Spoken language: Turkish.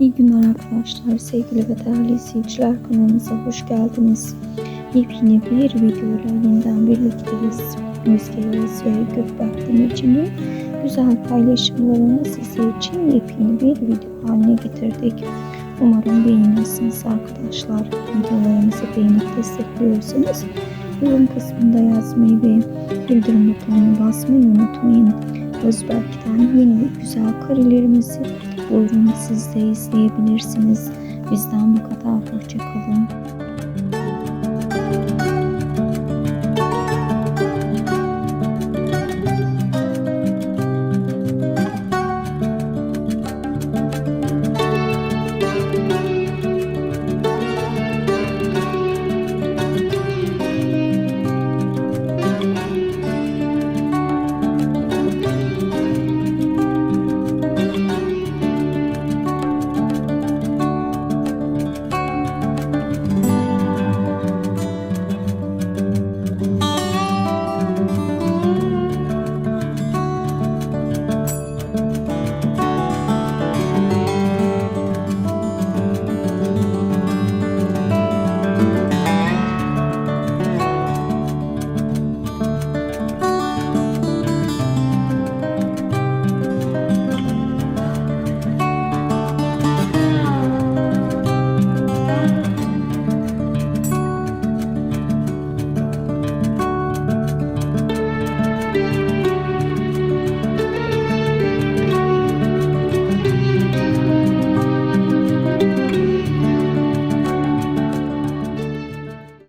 İyi günler arkadaşlar, sevgili ve değerli izleyiciler kanalımıza hoş geldiniz. Yepyeni bir videoyla yeniden birlikteyiz. Müzge Yağız ve Gökberk Demirci'nin güzel paylaşımlarını sizler için yepyeni bir video haline getirdik. Umarım beğenirsiniz arkadaşlar. Videolarımızı beğenip destekliyorsanız yorum kısmında yazmayı ve bildirim butonuna basmayı unutmayın. Özberk'ten yeni güzel karelerimizi Buyurun siz de izleyebilirsiniz. Bizden bu kadar. Hoşçakalın.